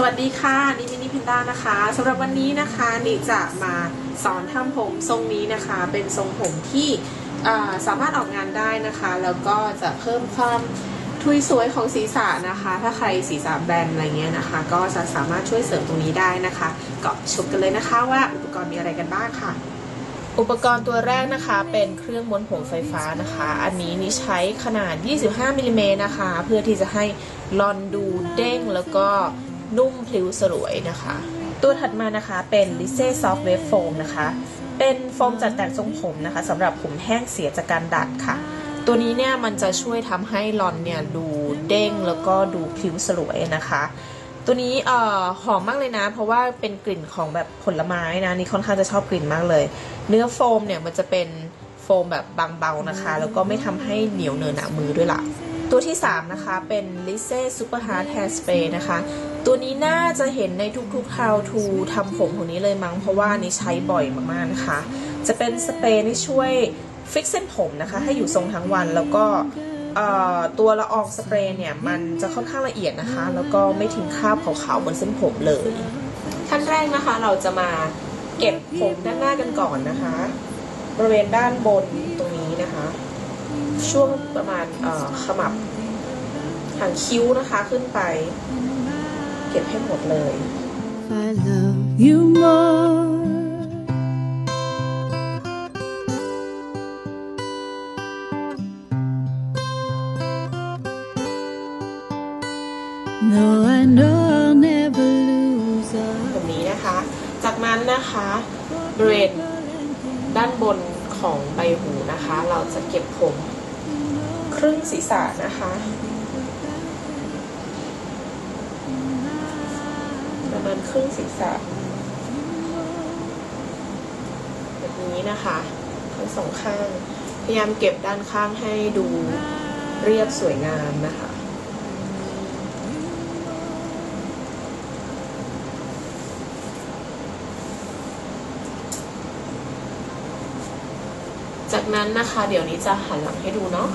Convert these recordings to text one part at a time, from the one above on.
สวัสดีค่ะนี่มินิพินด้านะคะสำหรับวันนี้นะคะนี่จะมาสอนทำผมทรงนี้นะคะ เป็นทรงผมที่สามารถออกงานได้นะคะ แล้วก็จะเพิ่มความทุยสวยของศีรษะนะคะ ถ้าใครศีรษะแบนอะไรเงี้ยนะคะ ก็จะสามารถช่วยเสริมตรงนี้ได้นะคะก็ชมกันเลยนะคะว่าอุปกรณ์มีอะไรกันบ้างค่ะ อุปกรณ์ตัวแรกนะคะเป็นเครื่องม้วนผมไฟฟ้านะคะ อันนี้นี่ใช้ขนาด 25มิลลิเมตรนะคะ เพื่อที่จะให้ลอนดูเด้งแล้วก็ นุ่มพลิ้วสลวยนะคะ ตัวถัดมานะคะเป็น l i s e Soft Wave Foam นะคะ เป็นโฟมจัดแต่งทรงผมนะคะสำหรับผมแห้งเสียจากการดัดค่ะ ตัวนี้เนี่ยมันจะช่วยทำให้ลอนเนี่ยดูเด้งแล้วก็ดูพลิ้วสลวยนะคะ ตัวนี้เอ่อหอมมากเลยนะ เพราะว่าเป็นกลิ่นของแบบผลไม้นะนี่ค่อนข้างจะชอบกลิ่นมากเลย เนื้อโฟมเนี่ยมันจะเป็นโฟมแบบบางเบานะคะ แล้วก็ไม่ทำให้เหนียวเนินหนามือด้วยล่ะ ตัวที่ 3 นะคะ เป็น l i s e Super Hard Hair Spray นะคะ ตัวนี้น่าจะเห็นในทุกๆ How to ทำผมของนี้เลยมั้ง เพราะว่านี่ใช้บ่อยมากๆนะคะ จะเป็นสเปรย์ที่ช่วยฟิกเส้นผมนะคะ ให้อยู่ทรงทั้งวันแล้วก็ตัวละอองสเปรย์เนี่ย มันจะค่อนข้างละเอียดนะคะ แล้วก็ไม่ทิ้งคราบขาวๆบนเส้นผมเลย ขั้นแรกนะคะเราจะมาเก็บผมด้านหน้ากันก่อนนะคะ บริเวณด้านบนตรง ช่วงประมาณเอขมับหางคิ้วนะคะขึ้นไป เก็บให้หมดเลย I love you more. No, I know I'll never lose ตรงนี้นะคะ จากนั้นนะคะบริเวณด้านบนของใบหูนะคะ เราจะเก็บผม ครึ่งศีรษะนะคะประมาณครึ่งศีรษะแบบนี้นะคะทั้งสองข้าง พยายามเก็บด้านข้างให้ดูเรียบสวยงามนะคะจากนั้นนะคะ เดี๋ยวนี้จะหันหลังให้ดูเนาะ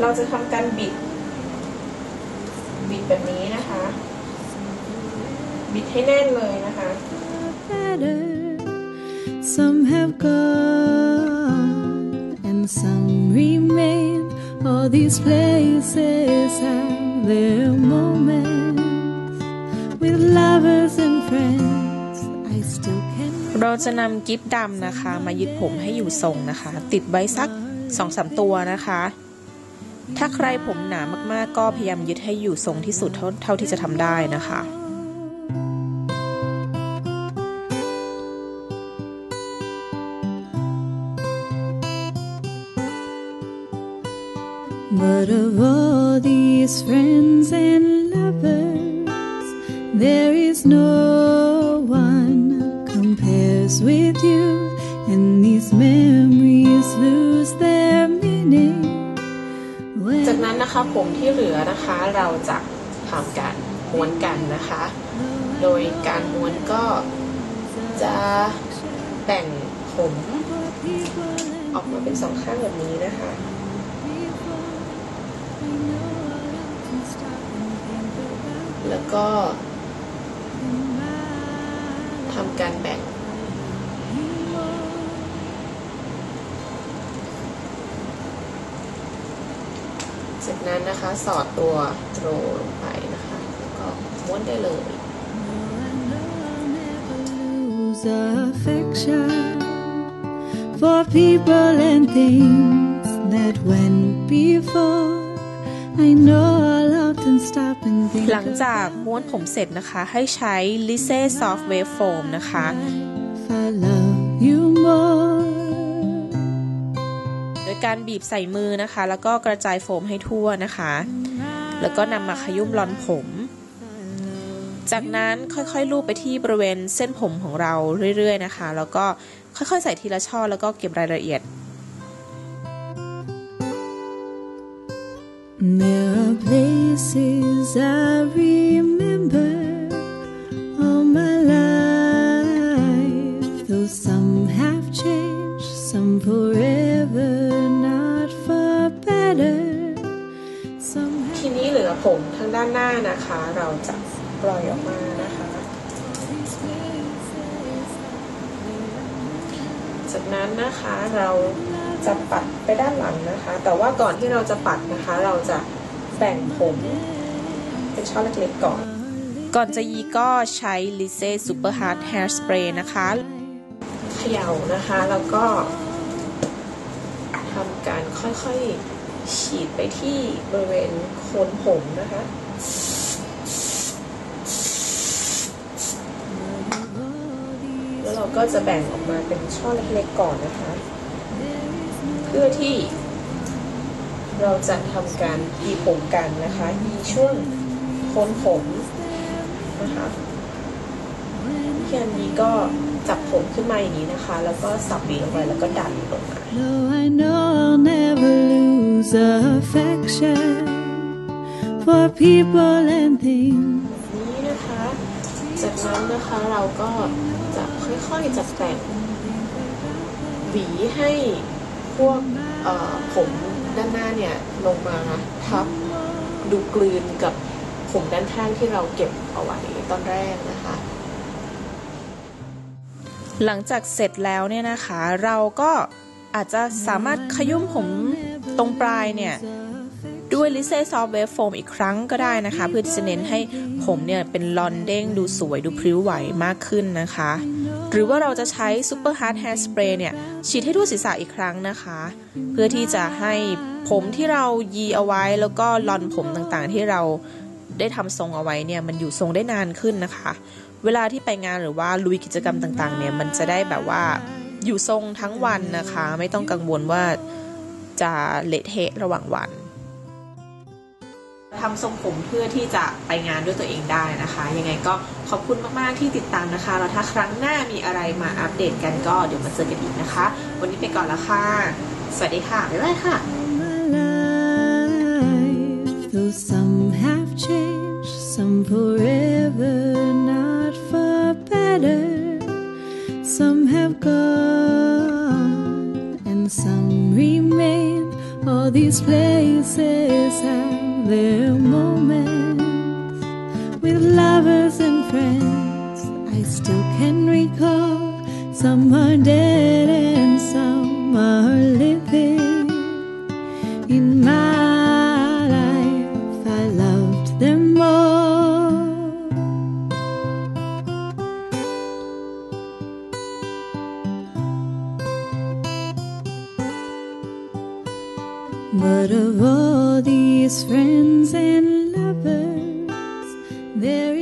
เราจะทำการบิด บิดแบบนี้นะคะ บิดให้แน่นเลยนะคะ better. Some have gone and some remain. All these places have their moments. With lovers and friends, I still can. เราจะนำกิฟต์ดำนะคะ มายึดผมให้อยู่ทรงนะคะ ติดไว้สักสองสามตัวนะคะ ถ้าใครผมหนามากๆ ก็พยายามยึดให้อยู่ทรงที่สุดเท่าเท่าที่จะทำได้นะคะ But of all these friends and lovers, there is no one compares with you, and these memories นะคะผมที่เหลือนะคะเราจะทำการม้วนกันนะคะ โดยการม้วนก็จะแบ่งผมออกมาเป็นสองข้างแบบนี้นะคะแล้วก็ทำการแบ่ง จากนั้นนะคะ สอดตัวโตรลงไปนะคะ แล้วก็ม้วนได้เลย lose affection for people and things that went before, I know I'll often stop and think หลังจากม้วนผมเสร็จนะคะ ให้ใช้ l i s e Soft Wave Foam นะคะ if I love you more. การบีบใส่มือนะคะ แล้วก็กระจายโฟมให้ทั่วนะคะ แล้วก็นำมาขยุ่มลอนผม จากนั้นค่อยๆลูบไปที่บริเวณเส้นผมของเราเรื่อยๆนะคะ แล้วก็ค่อยๆใส่ทีละช่อแล้วก็เก็บรายละเอียด There are places I ผมทางด้านหน้านะคะ เราจะปล่อยออกมานะคะ จากนั้นนะคะเราจะปัดไปด้านหลังนะคะ แต่ว่าก่อนที่เราจะปัดนะคะ เราจะแบ่งผมเป็นช่อเล็กๆก่อน ก่อนจะยีก็ใช้ l i s e Super Hard Hair Spray นะคะเขย่านะคะแล้วก็ทำการค่อยๆ ฉีดไปที่บริเวณโคนผมนะคะแล้วเราก็จะแบ่งออกมาเป็นช่อเล็กๆก่อนนะคะ เพื่อที่ เราจะทำการยีผมกันนะคะยีช่วงโคนผมนะคะที่อันนี้ก็จับผมขึ้นมาอย่างนี้นะคะ แล้วก็สับหวีลงไปแล้วก็ดันลงมา use affection for people and things. นี้นะคะ จากนั้นนะคะเราก็จะค่อยๆจัดแต่งหวีให้พวกผมด้านหน้าเนี่ยลงมาทับดูกลืนกับผมด้านข้างที่เราเก็บเอาไว้ตอนแรกนะคะ หลังจากเสร็จแล้วเนี่ยนะคะ เราก็อาจจะสามารถขยุ่มผม ตรงปลายเนี่ยด้วย l i s e Soft Wave Foam อีกครั้งก็ได้นะคะ เพื่อที่จะเน้นให้ผมเนี่ยเป็นลอนเด้งดูสวยดูพริ้วไหวมากขึ้นนะคะ หรือว่าเราจะใช้ Super Hard Hair Spray เนี่ยฉีดให้ทั่วศีรษะอีกครั้งนะคะ เพื่อที่จะให้ผมที่เรายีเอาไว้แล้วก็ลอนผมต่างๆ ที่เราได้ทำทรงเอาไว้เนี่ยมันอยู่ทรงได้นานขึ้นนะคะ เวลาที่ไปงานหรือว่าลุยกิจกรรมต่างๆเนี่ยมันจะได้แบบว่าอยู่ทรงทั้งวันนะคะ ไม่ต้องกังวลว่า จะเละเทะระหว่างวันทำทรงผมเพื่อที่จะไปงานด้วยตัวเองได้นะคะ ยังไงก็ขอบคุณมาก ๆ ที่ติดตามนะคะ แล้วถ้าครั้งหน้ามีอะไรมาอัปเดตกันก็เดี๋ยวมาเจอกันอีกนะคะ วันนี้ไปก่อนแล้วค่ะ สวัสดีค่ะ บ๊ายบายค่ะ my life, though some have changed, some forever, not for better. These places have their moments with lovers and friends. I still can recall. Some are dead and some are living. But of all these friends and lovers, there